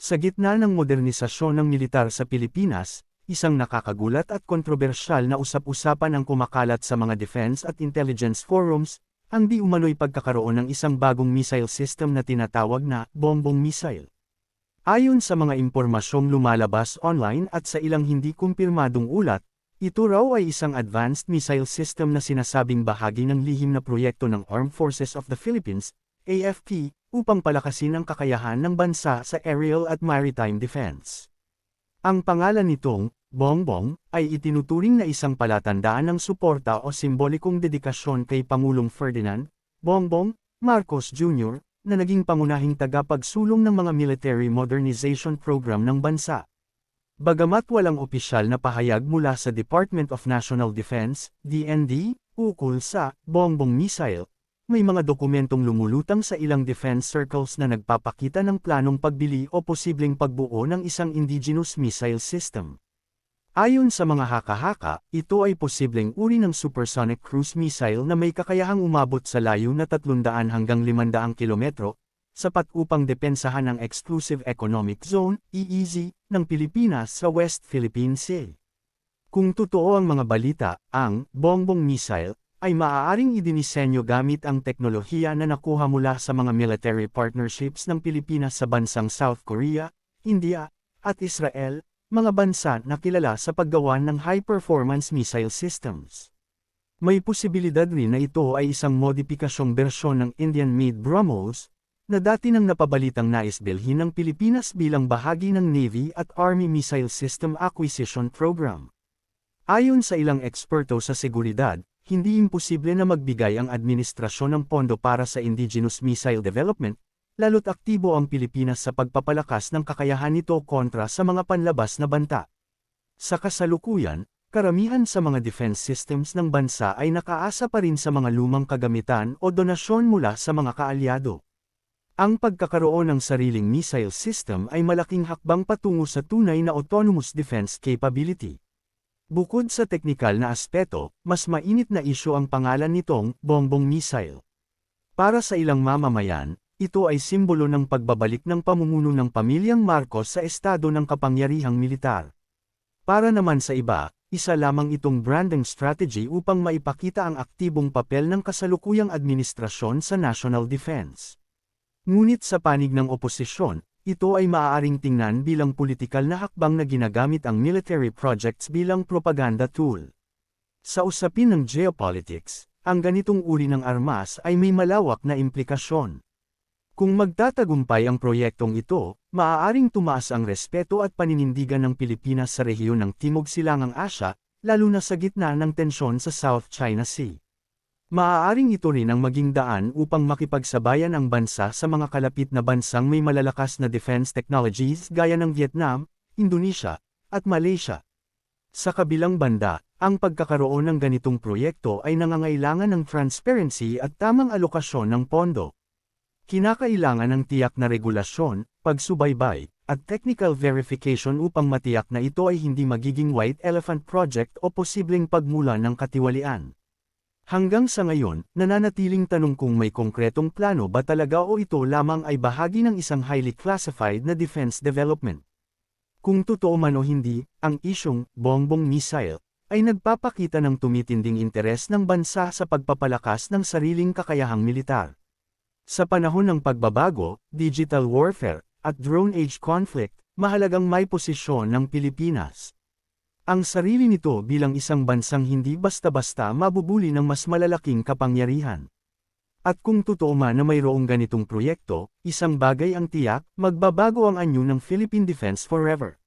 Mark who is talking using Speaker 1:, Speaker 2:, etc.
Speaker 1: Sa gitna ng modernisasyon ng militar sa Pilipinas, isang nakakagulat at kontrobersyal na usap-usapan ang kumakalat sa mga defense at intelligence forums, ang di umano'y pagkakaroon ng isang bagong missile system na tinatawag na bombong missile. Ayon sa mga impormasyong lumalabas online at sa ilang hindi kumpirmadong ulat, ito raw ay isang advanced missile system na sinasabing bahagi ng lihim na proyekto ng Armed Forces of the Philippines, AFP, upang palakasin ang kakayahan ng bansa sa aerial at maritime defense. Ang pangalan nitong, Bongbong, ay itinuturing na isang palatandaan ng suporta o simbolikong dedikasyon kay Pangulong Ferdinand, Bongbong, Marcos Jr., na naging pangunahing tagapagsulong ng mga military modernization program ng bansa. Bagamat walang opisyal na pahayag mula sa Department of National Defense, DND, ukol sa Bongbong missile, may mga dokumentong lumulutang sa ilang defense circles na nagpapakita ng planong pagbili o posibleng pagbuo ng isang indigenous missile system. Ayon sa mga haka-haka, ito ay posibleng uri ng supersonic cruise missile na may kakayahang umabot sa layo na 300 hanggang 500 kilometro, sapat upang depensahan ang Exclusive Economic Zone, EEZ, ng Pilipinas sa West Philippine Sea. Kung totoo ang mga balita, ang Bongbong missile ay maaaring idinisenyo gamit ang teknolohiya na nakuha mula sa mga military partnerships ng Pilipinas sa bansang South Korea, India, at Israel, mga bansa na kilala sa paggawa ng high-performance missile systems. May posibilidad rin na ito ay isang modipikasyong bersyon ng Indian-made BrahMos, na dati nang napabalitang nais bilhin ng Pilipinas bilang bahagi ng Navy at Army Missile System Acquisition Program. Ayon sa ilang eksperto sa seguridad, hindi imposible na magbigay ang administrasyon ng pondo para sa indigenous missile development, lalo't aktibo ang Pilipinas sa pagpapalakas ng kakayahan nito kontra sa mga panlabas na banta. Sa kasalukuyan, karamihan sa mga defense systems ng bansa ay nakaasa pa rin sa mga lumang kagamitan o donasyon mula sa mga kaalyado. Ang pagkakaroon ng sariling missile system ay malaking hakbang patungo sa tunay na autonomous defense capability. Bukod sa teknikal na aspeto, mas mainit na isyo ang pangalan nitong bombong missile. Para sa ilang mamamayan, ito ay simbolo ng pagbabalik ng pamumuno ng pamilyang Marcos sa estado ng kapangyarihang militar. Para naman sa iba, isa lamang itong branding strategy upang maipakita ang aktibong papel ng kasalukuyang administrasyon sa national defense. Ngunit sa panig ng oposisyon, ito ay maaaring tingnan bilang politikal na hakbang na ginagamit ang military projects bilang propaganda tool. Sa usapin ng geopolitics, ang ganitong uri ng armas ay may malawak na implikasyon. Kung magtatagumpay ang proyektong ito, maaaring tumaas ang respeto at paninindigan ng Pilipinas sa rehiyon ng Timog Silangang Asya, lalo na sa gitna ng tensyon sa South China Sea. Maaaring ito rin ang maging daan upang makipagsabayan ang bansa sa mga kalapit na bansang may malalakas na defense technologies gaya ng Vietnam, Indonesia, at Malaysia. Sa kabilang banda, ang pagkakaroon ng ganitong proyekto ay nangangailangan ng transparency at tamang alokasyon ng pondo. Kinakailangan ng tiyak na regulasyon, pagsubaybay, at technical verification upang matiyak na ito ay hindi magiging white elephant project o posibleng pagmula ng katiwalian. Hanggang sa ngayon, nananatiling tanong kung may konkretong plano ba talaga o ito lamang ay bahagi ng isang highly classified na defense development. Kung totoo man o hindi, ang isyong bongbong missile ay nagpapakita ng tumitinding interes ng bansa sa pagpapalakas ng sariling kakayahang militar. Sa panahon ng pagbabago, digital warfare, at drone age conflict, mahalagang may posisyon ng Pilipinas. Ang sarili nito bilang isang bansang hindi basta-basta mabubuli ng mas malalaking kapangyarihan. At kung totoo man na mayroong ganitong proyekto, isang bagay ang tiyak, magbabago ang anyo ng Philippine Defense forever.